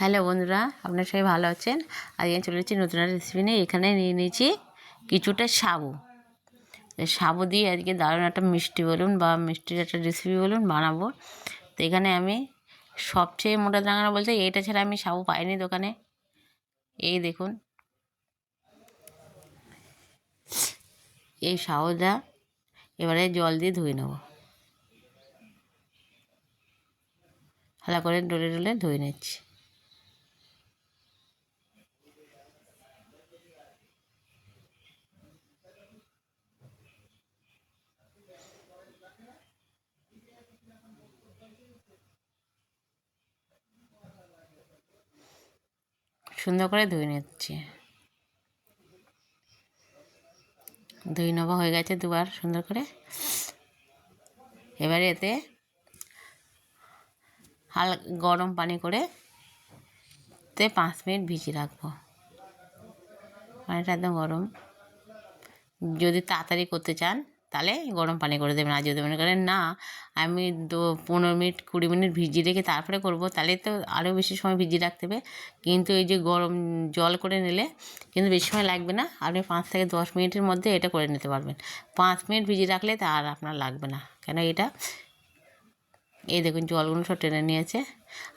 Hello বন্ধুরা, আপনার সবাই ভালো আছেন? আজকে চলে এসেছি নতুন রেসিপি নিয়ে। এখানে নিয়ে নিয়েছি কিছুটা সাবু। সাবু দিয়ে আজকে দারুণ একটা মিষ্টি বলুন বা মিষ্টির একটা রেসিপি বলুন বানাবো। তো এখানে আমি সবচেয়ে মোটা দাঙানো বলতে এইটা ছাড়া আমি সাবু পাইনি দোকানে। এই দেখুন। এই সাবুটা এবারে জল দিয়ে ধুয়ে নেব। ভালো করে ডলে ডলে ধুয়ে নিচ্ছি। সুন্দর করে ধুয়ে নিচ্ছি। ধুই নেওয়া হয়ে গেছে দুবার সুন্দর করে। এবারে এতে হাল, গরম পানি করে তে পাঁচ মিনিট ভিজিয়ে রাখব। পানিটা একদম গরম। যদি তাড়াতাড়ি করতে চান তাহলে গরম পানি করে দেবেন আর যদি মনে করেন না, আমি দু পনেরো মিনিট কুড়ি মিনিট ভিজিয়ে রেখে তারপরে করব, তাহলে তো আরও বেশি সময় ভিজিয়ে রাখতে হবে। কিন্তু এই যে গরম জল করে নিলে কিন্তু বেশি সময় লাগবে না। আপনি পাঁচ থেকে দশ মিনিটের মধ্যে এটা করে নিতে পারবেন। পাঁচ মিনিট ভিজিয়ে রাখলে তা আর আপনার লাগবে না। কেন এটা? এই দেখুন জলগুলো সব টেনে নিয়েছে।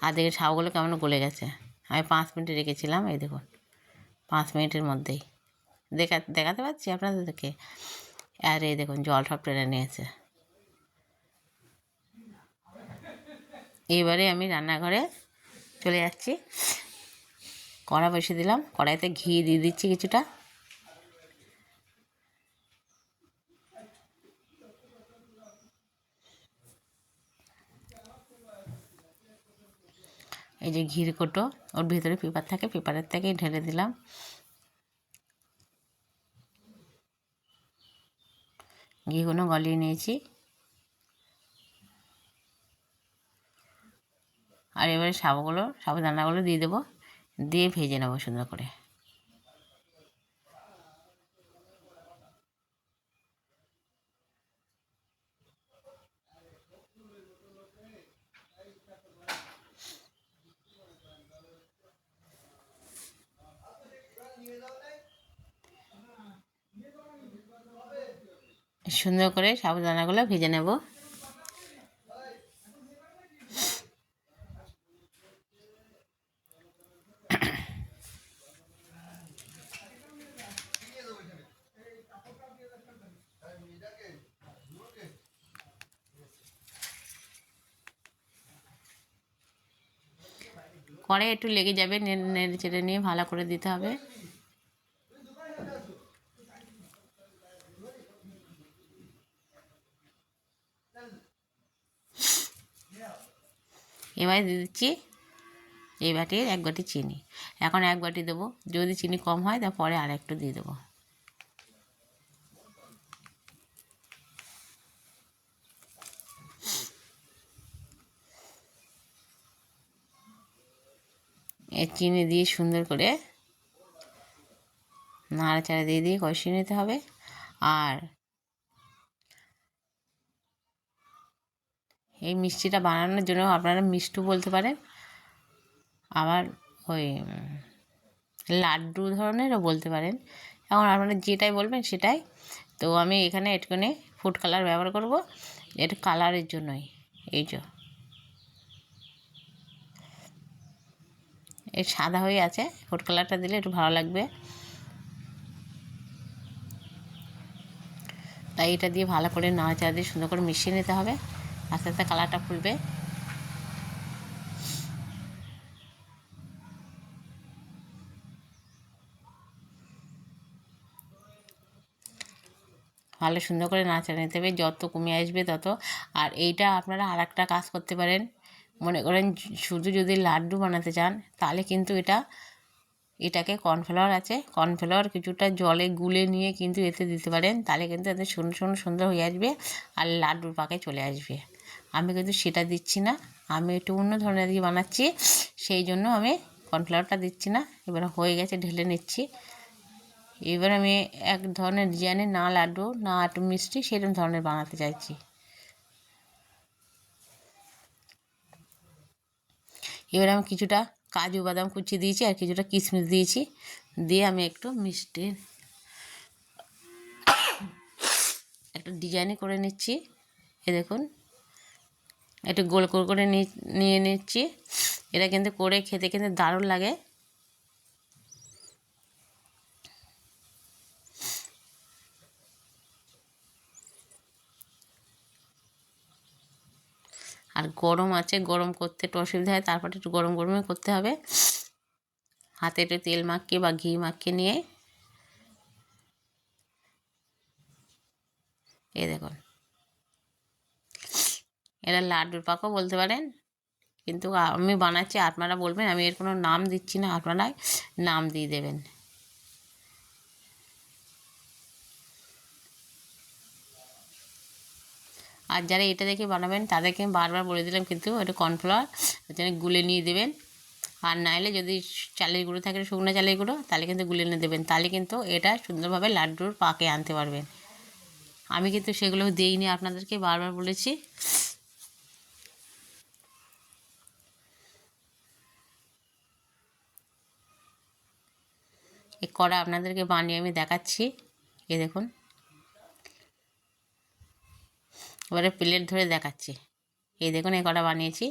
আর দেখে সাবগুলো কেমন গলে গেছে। আমি পাঁচ মিনিট রেখেছিলাম, এই দেখুন। পাঁচ মিনিটের মধ্যেই। দেখা, দেখাতে পাচ্ছি আপনাদেরকে? আর দেখুন জল সব টেনে নিয়েছে। এবারে আমি রান্নাঘরে চলে যাচ্ছি। কড়া বসিয়ে দিলাম। কড়াইতে ঘি দিয়ে দিচ্ছি কিছুটা। এই যে ঘির কোটো, ওর ভিতরে পেপার থাকে, পেপারের থেকে ঢেলে দিলাম। ঘিগুলো গলিয়ে নিয়েছি। আর এবারে সাবগুলো সাবুগুলো সাবুদানাগুলো দিয়ে দেবো, দিয়ে ভেজে নেব সুন্দর করে। সুন্দর করে সাবুদানাগুলো ভেজে নেব। কড়াই একটু লেগে যাবে নেড়ে চেড়ে নিয়ে ভালো করে দিতে হবে। এবারে দিয়ে দিচ্ছি এই বাটির এক বাটি চিনি। এখন এক বাটি দেবো। যদি চিনি কম হয় তা পরে আর একটু দিয়ে দেবো। এই চিনি দিয়ে সুন্দর করে নাড়াচাড়া দিয়ে দিয়ে কষিয়ে নিতে হবে। আর এই মিষ্টিটা বানানোর জন্য আপনারা মিষ্টু বলতে পারেন। আবার ওই লাড্ডু ধরনেরও বলতে পারেন। এখন আপনারা যেটাই বলবেন সেটাই। তো আমি এখানে একটুখানি ফুড কালার ব্যবহার করব। এটা কালারের জন্যই। এই যে। এই সাদা হয়ে আছে। ফুড কালারটা দিলে একটু ভালো লাগবে। তাই এটা দিয়ে ভালো করে নাড়াচাড়া দিয়ে সুন্দর করে মিশিয়ে নিতে হবে। আস্তে আস্তে কালারটা ফুলবে। ভালো সুন্দর করে নাচা নিতে হবে, যত কমে আসবে তত। আর এইটা আপনারা আর একটা কাজ করতে পারেন। মনে করেন শুধু যদি লাড্ডু বানাতে চান, তাহলে কিন্তু এটা, এটাকে কর্নফ্লাওয়ার আছে। কর্নফ্লাওয়ার কিছুটা জলে গুলে নিয়ে কিন্তু এতে দিতে পারেন, তাহলে কিন্তু এতে সুন্দর সুন্দর সুন্দর হয়ে আসবে আর লাড্ডুর পাকে চলে আসবে। আমি কিন্তু সেটা দিচ্ছি না। আমি একটু অন্য ধরনের দিয়ে বানাচ্ছি, সেই জন্য আমি কর্নফ্লাওয়ারটা দিচ্ছি না। এবার হয়ে গেছে, ঢেলে নিচ্ছি। এবার আমি এক ধরনের ডিজাইনের না লাড্ডু, না একটু মিষ্টি, সেরকম ধরনের বানাতে চাইছি। এবার আমি কিছুটা কাজু বাদাম কুচি দিয়েছি আর কিছুটা কিশমিশ দিয়েছি। দিয়ে আমি একটু মিষ্টি একটা ডিজাইনই করে নিচ্ছি। এ দেখুন একটু গোল গোল করে নিয়ে নিচ্ছি। এটা কিন্তু করে খেতে কিন্তু দারুণ লাগে। আর গরম আছে, গরম করতে একটু অসুবিধা হয়, তারপরে একটু গরম গরমে করতে হবে। হাতে একটু তেল মাখিয়ে বা ঘি মাখিয়ে নিয়ে। এই দেখুন। এরা লাড্ডুর পাকও বলতে পারেন। কিন্তু আমি বানাচ্ছি, আপনারা বলবেন, আমি এর কোনো নাম দিচ্ছি না আপনারা নাম দিয়ে দেবেন। আর যারা এটা দেখে বানাবেন, তাদেরকে আমি বারবার বলে দিলাম, কিন্তু এটা কর্নফ্লাওয়ার যেন গুলে নিয়ে দেবেন। আর নাইলে যদি চালের গুঁড়ো থাকে, শুকনো চালের গুঁড়ো, তাহলে কিন্তু গুলে নিয়ে দেবেন। তাহলে কিন্তু এটা সুন্দরভাবে লাড্ডুর পাকে আনতে পারবেন। আমি কিন্তু সেগুলো দিইনি, আপনাদেরকে বারবার বলেছি। এই কড়া আপনাদেরকে বানিয়ে আমি দেখাচ্ছি। এ দেখুন। এবারে প্লেট ধরে দেখাচ্ছি। এই দেখুন, এই কটা বানিয়েছি।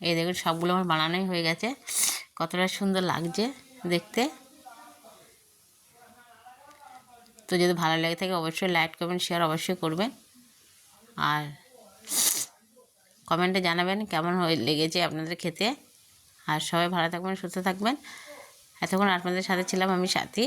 এই দেখুন, সবগুলো আমার বানানোই হয়ে গেছে। কতটা সুন্দর লাগছে দেখতে। তো যদি ভালো লেগে থাকে অবশ্যই লাইক কমেন্ট শেয়ার অবশ্যই করবেন। আর কমেন্টে জানাবেন কেমন হয়ে লেগেছে আপনাদের খেতে। আর সবাই ভালো থাকবেন, সুস্থ থাকবেন। এতক্ষণ আপনাদের সাথে ছিলাম আমি সাথী।